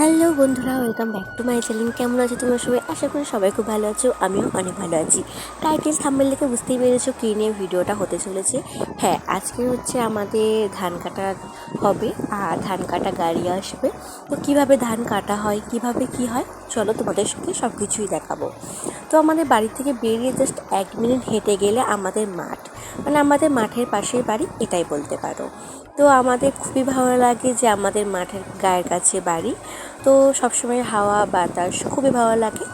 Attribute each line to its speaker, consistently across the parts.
Speaker 1: Hello বন্ধুরা welcome back to my channel কেমন আছো তোমরা সবাই? আশা করি সবাই খুব ভালো আছো, আমিও অনেক ভালো আছি। টাইটেল থাম্বেল দেখে বুঝতেই পেরেছ কী নিয়ে ভিডিওটা হতে চলেছে। হ্যাঁ আজকে হচ্ছে আমাদের ধান কাটা হবে, আর ধান কাটা গাড়ি আসবে। তো কীভাবে ধান কাটা হয়, কীভাবে কি হয়, চলো তোমাদের সঙ্গে সব কিছুই দেখাবো। তো আমাদের বাড়ি থেকে বেরিয়ে জাস্ট এক মিনিট হেঁটে গেলে আমাদের মাঠ। মানে আমাদের মাঠের পাশের বাড়ি, এটাই বলতে পারো। তো আমাদের খুবই ভালো লাগে যে আমাদের মাঠের গায়ের কাছে বাড়ি। তো সবসময় হাওয়া, বাতাস খুবই ভালো লাগে।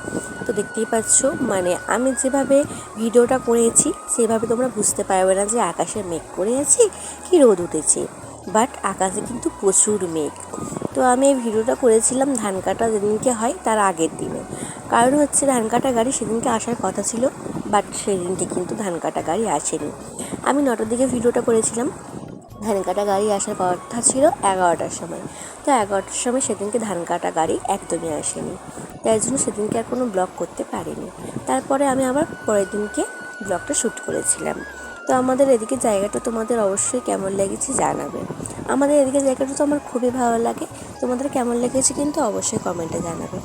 Speaker 1: তো দেখতেই পাচ্ছ মানে আমি যেভাবে ভিডিওটা করেছি, সেভাবে তোমরা বুঝতে পারবে না যে আকাশে মেঘ করে আছে, কি রোদ উঠেছে। বাট আকাশে কিন্তু প্রচুর মেঘ। তো আমি এই ভিডিওটা করেছিলাম ধান কাটা যেদিনকে হয়, তার আগের দিনে। কারণ হচ্ছে ধান কাটা গাড়ি সেদিনকে আসার কথা ছিল, বাট সেদিনকে কিন্তু ধান কাটা গাড়ি আসেনি। আমি নটার দিকে ভিডিওটা করেছিলাম ধান কাটা গাড়ি আসার কথা ছিল এগারোটার সময়। তো এগারোটার সময় সেদিনকে ধান কাটা গাড়ি একদমই আসেনি। তাই জন্য সেদিনকে আর কোনো ব্লগ করতে পারিনি। তারপরে আমি আবার পরের দিনকে ব্লগটা শ্যুট করেছিলাম। তো আমাদের এদিকে জায়গাটা তোমাদের অবশ্যই কেমন লেগেছে জানাবে। আমাদের এদিকে জায়গাটা তো আমার খুবই ভালো লাগে। তোমাদের কেমন লেগেছে কিন্তু অবশ্যই কমেন্টে জানাবে।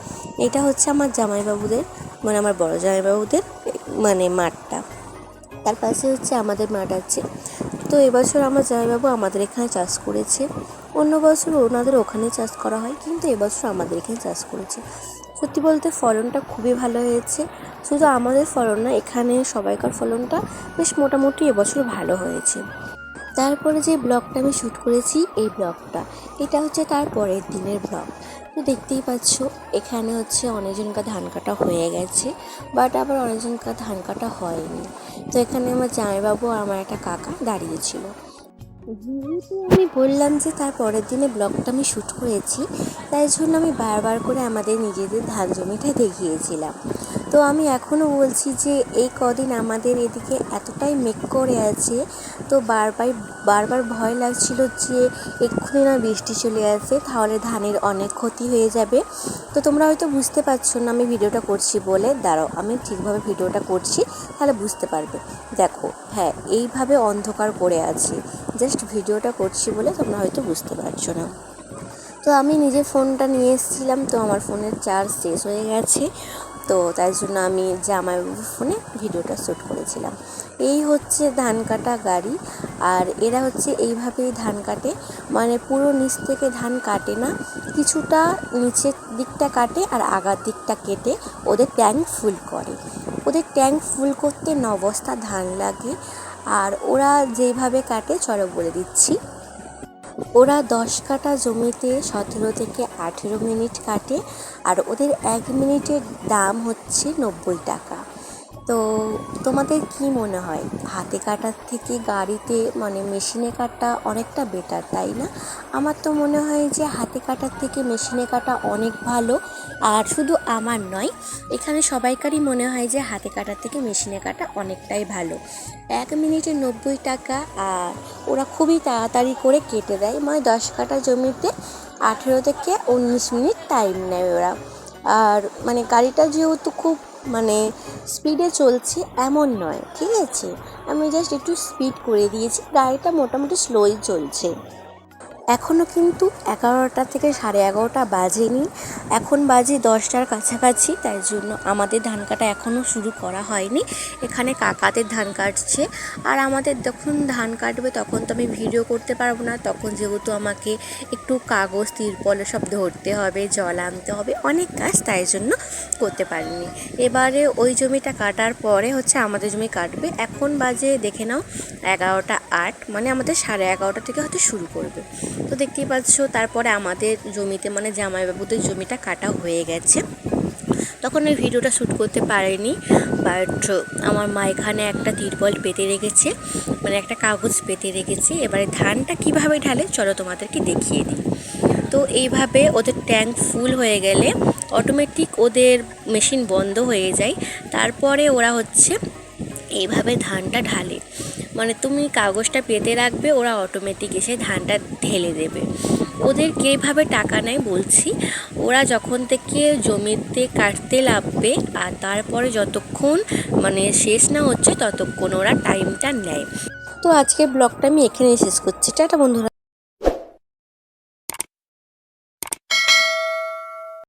Speaker 1: এটা হচ্ছে আমার জামাইবাবুদের মানে আমার বড় জামাইবাবুদের মানে মাঠটা। তার পাশে হচ্ছে আমাদের মাঠ আছে। তো এবছর আমার জামাইবাবু আমাদের এখানে চাষ করেছে। অন্য বছর ওনাদের ওখানে চাষ করা হয়, কিন্তু এবছর আমাদের এখানে চাষ করেছে। সত্যি বলতে ফলনটা খুবই ভালো হয়েছে। শুধু আমাদের ফলন না, এখানে সবাইকার ফলনটা বেশ মোটামুটি এবছর ভালো হয়েছে। তারপরে যে ব্লগটা আমি শ্যুট করেছি, এই ব্লগটা, এটা হচ্ছে তার পরের দিনের ব্লগ। তো দেখতেই পাচ্ছ, এখানে হচ্ছে অনেকজনকার ধান কাটা হয়ে গেছে বাট আবার অনেকজনকার ধান কাটা হয়নি। তো এখানে আমার জামাইবাবু আর আমার একটা কাকা দাঁড়িয়েছিল যেহেতু আমি বললাম যে তার পরের দিনে ব্লগটা আমি শ্যুট করেছি, তাই জন্য আমি বারবার করে আমাদের নিজেদের ধান জমিটা দেখিয়েছিলাম। তো আমি এখনও বলছি যে এই কদিন আমাদের এদিকে এতটাই মেঘ করে আছে, তো বারবার বারবার ভয় লাগছিল যে এক্ষুনি না বৃষ্টি চলে আসে তাহলে ধানের অনেক ক্ষতি হয়ে যাবে। তো তোমরা হয়তো বুঝতে পারছ না আমি ভিডিওটা করছি বলে। দাঁড়াও, আমি ঠিকভাবে ভিডিওটা করছি, তাহলে বুঝতে পারবে। দেখো হ্যাঁ এইভাবে অন্ধকার করে আছে। জাস্ট ভিডিওটা করছি বলে তোমরা হয়তো বুঝতে পারছ না। তো আমি নিজে ফোনটা নিয়ে এসেছিলাম, তো আমার ফোনের চার্জ শেষ হয়ে গেছে। তো তাই জন্য আমি জামাইবাবুর ফোনে ভিডিওটা শ্যুট করেছিলাম। এই হচ্ছে ধান কাটা গাড়ি আর এরা হচ্ছে এইভাবেই ধান কাটে। মানে পুরো নিচ থেকে ধান কাটে না, কিছুটা নিচের দিকটা কাটে আর আগার দিকটা কেটে ওদের ট্যাঙ্ক ফুল করে। ওদের ট্যাঙ্ক ফুল করতে ন বস্তা ধান লাগে আর ওরা যেইভাবে কাটে, চলো বলে দিচ্ছি। ওরা দশ কাটা জমিতে সতেরো থেকে আঠেরো মিনিট কাটে আর ওদের এক মিনিটের দাম হচ্ছে নব্বই টাকা। তো তোমাদের কি মনে হয়? হাতে কাটার থেকে গাড়িতে মানে মেশিনে কাটা অনেকটা বেটার তাই না? আমার তো মনে হয় যে হাতে কাটার থেকে মেশিনে কাটা অনেক ভালো। আর শুধু আমার নয়, এখানে সবাইকারই মনে হয় যে হাতে কাটার থেকে মেশিনে কাটা অনেকটাই ভালো। এক মিনিটে নব্বই টাকা, আর ওরা খুবই তাড়াতাড়ি করে কেটে দেয়। মানে দশ কাটা জমিতে আঠেরো থেকে উনিশ মিনিট টাইম নেয় ওরা। আর মানে গাড়িটা যেহেতু খুব মানে স্পিডে চলছে এমন নয়, ঠিক আছে? আমি জাস্ট একটু স্পিড করে দিয়েছি, গাড়িটা মোটামুটি স্লোই চলছে। এখনও কিন্তু এগারোটা থেকে সাড়ে এগারোটা বাজেনি। এখন বাজে দশটার কাছাকাছি, তাই জন্য আমাদের ধান কাটা এখনও শুরু করা হয়নি। এখানে কাকাদের ধান কাটছে। আর আমাদের যখন ধান কাটবে তখন তো আমি ভিডিও করতে পারব না। তখন যেহেতু আমাকে একটু কাগজ, তিরপল সব ধরতে হবে, জল আনতে হবে, অনেক কাজ তাই জন্য করতে পারিনি। এবারে ওই জমিটা কাটার পরে হচ্ছে আমাদের জমি কাটবে। এখন বাজে দেখে নাও এগারোটা আট মানে আমাদের সাড়ে এগারোটা থেকে হয়তো শুরু করবে। তো দেখতেই পাচ্ছ, তারপরে আমাদের জমিতে মানে জামাইবাবুদের জমিটা কাটা হয়ে গেছে। তখন ওই ভিডিওটা শ্যুট করতে পারিনি বাট আমার মা এখানে একটা তিরপল পেতে রেখেছে মানে একটা কাগজ পেতে রেখেছে। এবারে ধানটা কীভাবে ঢালে, চলো তোমাদেরকে দেখিয়ে দিই। তো এইভাবে ওদের ট্যাঙ্ক ফুল হয়ে গেলে অটোমেটিক ওদের মেশিন বন্ধ হয়ে যায়। তারপরে ওরা হচ্ছে এইভাবে ধানটা ঢালে। মানে তুমি কাগজটা পেতে রাখবে, ওরা অটোমেটিক এসে ধানটা ঢেলে দেবে। ওদের কীভাবে টাকা নেয় বলছি, ওরা যখন থেকে জমিতে কাটতে লাগবে আর তারপরে যতক্ষণ মানে শেষ না হচ্ছে ততক্ষণ ওরা টাইমটা নেয়। তো আজকে ব্লগটা আমি এখানেই শেষ করছি। টাটা বন্ধুরা।